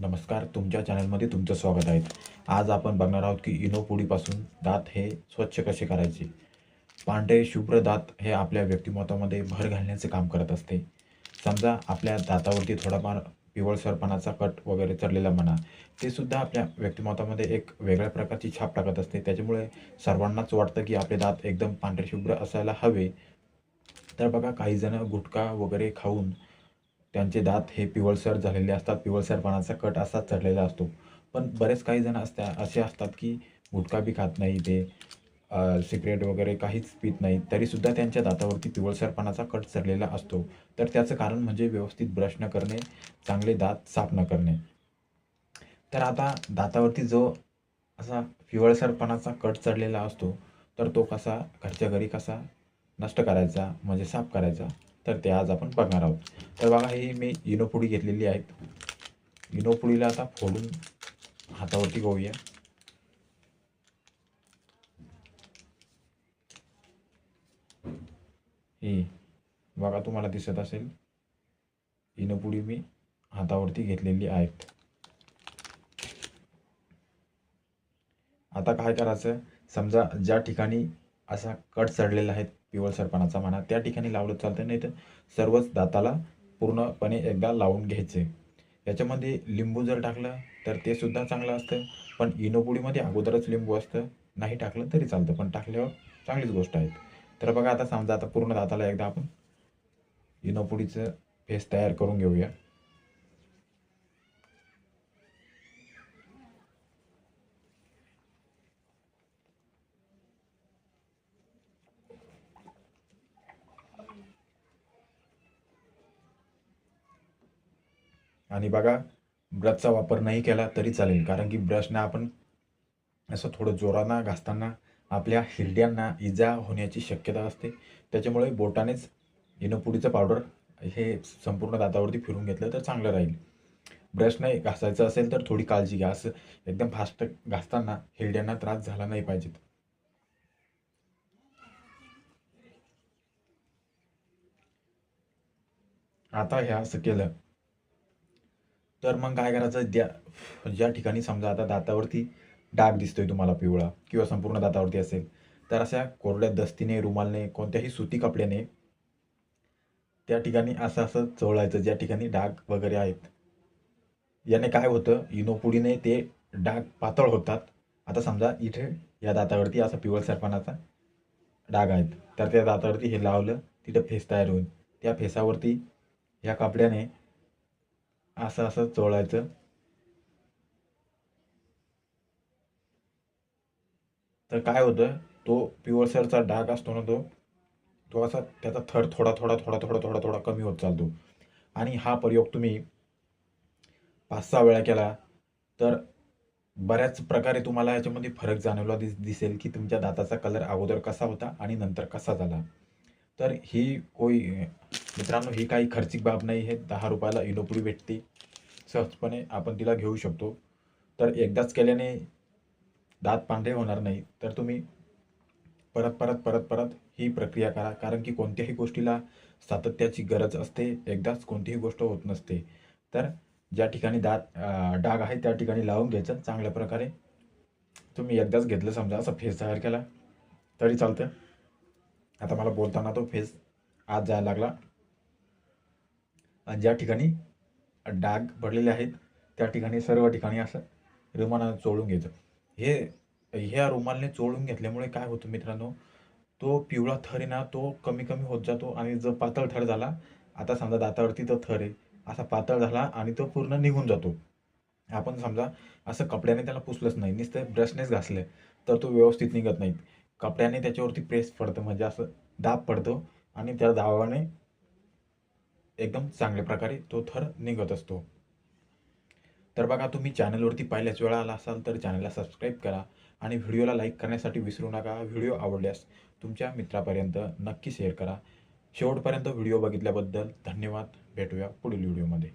नमस्कार तुमच्या चॅनलमध्ये तुमचं स्वागत आहे. आज आपण बघणार आहोत की इनोपुडीपासून दात हे स्वच्छ कसे करायचे? पांढरे शुभ्र दात हे आपल्या व्यक्तिमत्वामध्ये भर घालण्याचे काम करत असते. समजा आपल्या दातावरती थोडाफार पिवळसरपणाचा कट वगैरे चढलेला म्हणा ते सुद्धा आपल्या व्यक्तिमत्वामध्ये एक वेगळ्या प्रकारची छाप टाकत असते. त्याच्यामुळे सर्वांनाच वाटतं की आपले दात एकदम पांढरे शुभ्र असायला हवे. तर बघा काही जण गुटखा वगैरे खाऊन त्यांचे दात हे पिवळसर झालेले असतात. पिवळसरपणाचा कट असा चढलेला असतो. पण बरेच काही जण असत्या असे असतात की गुटखा बी खात नाही ते सिगरेट वगैरे काहीच पित नाही तरीसुद्धा त्यांच्या दातावरती पिवळसरपणाचा कट चढलेला असतो. तर त्याचं कारण म्हणजे व्यवस्थित ब्रश न करणे चांगले दात साफ न करणे. तर आता दातावरती जो असा पिवळसरपणाचा कट चढलेला असतो तर तो कसा घरच्या घरी कसा नष्ट करायचा म्हणजे साफ करायचा? तर ते आज आपण बघणार आहोत. तर बघा ही मी इनोपुडी घेतलेली आहेत. इनोपुडीला आता फोडून हातावरती घेऊया. ही बघा तुम्हाला दिसत असेल. इनोपुडी मी हातावरती घेतलेली आहेत. आता काय करायचं? समजा ज्या ठिकाणी असा कट चढलेला आहे पिवळसरपणाचा म्हणा त्या ठिकाणी लावलं चालतं नाही तर सर्वच दाताला पूर्णपणे एकदा लावून घ्यायचे. याच्यामध्ये लिंबू जर टाकलं तर ते सुद्धा चांगलं असतं. पण इनोपुडीमध्ये अगोदरच लिंबू असतं. नाही टाकलं तरी चालतं पण टाकल्यावर चांगलीच गोष्ट आहे. तर बघा आता समजा आता पूर्ण दाताला एकदा आपण इनोपुडीचं फेस तयार करून घेऊया. आणि बघा ब्रशचा वापर नाही केला तरी चालेल. कारण की ब्रशने आपण असं थोडं जोरानं घासताना आपल्या हिरड्यांना इजा होण्याची शक्यता असते. त्याच्यामुळे बोटानेच इनोपुडीचं पावडर हे संपूर्ण दातावरती फिरून घेतलं तर चांगलं राहील. ब्रश नाही घासायचं असेल तर थोडी काळजी घ्या. असं एकदम फास्ट घासताना हिरड्यांना त्रास झाला नाही पाहिजेत. आता हे असं केलं. तर मग काय करायचं? ज्या म्हणजे ज्या ठिकाणी समजा आता दातावरती डाग दिसतोय तुम्हाला पिवळा किंवा संपूर्ण दातावरती असेल तर अशा कोरड्या दस्तीने रुमालने कोणत्याही सुती कपड्याने त्या ठिकाणी असं असं चवळायचं ज्या ठिकाणी डाग वगैरे आहेत. याने काय होतं? इनोपुडीने ते डाग पातळ होतात. आता समजा इथे या दातावरती असा पिवळसरपणाचा डाग आहेत. तर त्या दातावरती हे लावलं तिथं फेस तयार होईल. त्या फेसावरती या कपड्याने असं असं चोळायचं. तर काय होतं तो पिवळसरचा डाग असतो ना तो तो असा त्याचा थर थोडा थोडा थोडा थोडा थोडा थोडा कमी होत चालतो. आणि हा प्रयोग तुम्ही पाच सहा वेळा केला तर बऱ्याच प्रकारे तुम्हाला याच्यामध्ये फरक जाणवला दिस दिसेल की तुमच्या दाताचा कलर अगोदर कसा होता आणि नंतर कसा झाला. तर ही कोई मित्रांनो ही काही खर्चिक बाब नाही. हे दहा रुपयाला इनोपुरी भेटते. सहजपणे आपण तिला घेऊ शकतो. तर एकदाच केल्याने दात पांढरे होणार नाही. तर तुम्ही परत परत परत परत ही प्रक्रिया करा. कारण की कोणत्याही गोष्टीला सातत्याची गरज असते. एकदाच कोणतीही गोष्ट होत नसते. तर ज्या ठिकाणी दात डाग आहे त्या ठिकाणी लावून घ्यायचं चांगल्या प्रकारे तुम्ही एकदाच घेतलं समजा असं फेस तयार केला तरी चालतं. आता मला बोलताना तो फेस आज जायला लागला. ज्या ठिकाणी डाग पडलेले आहेत त्या ठिकाणी सर्व ठिकाणी असं रुमालानं चोळून घ्यायचं हे ह्या रुमालने चोळून घेतल्यामुळे काय होतं मित्रांनो? तो पिवळा थर आहे ना तो कमी कमी होत जातो आणि जो पातळ थर झाला आता समजा दातावरती तो थर आहे असा पातळ झाला आणि तो पूर्ण निघून जातो. आपण समजा असं कपड्याने त्याला पुसलंच नाही नुसतं ब्रशनेच घासलं तर तो व्यवस्थित निघत नाही. कपड्याने त्याच्यावरती प्रेस पडतं म्हणजे असं दाब पडतो आणि त्या दाबाने एकदम चांगल्या प्रकारे तो थर निघत असतो. तर बघा तुम्ही चॅनलवरती पहिल्याच वेळा आला असाल तर चॅनलला सबस्क्राईब करा आणि व्हिडिओला लाईक करण्यासाठी विसरू नका. व्हिडिओ आवडल्यास तुमच्या मित्रापर्यंत नक्की शेअर करा. शेवटपर्यंत व्हिडिओ बघितल्याबद्दल धन्यवाद. भेटूया पुढील व्हिडिओमध्ये.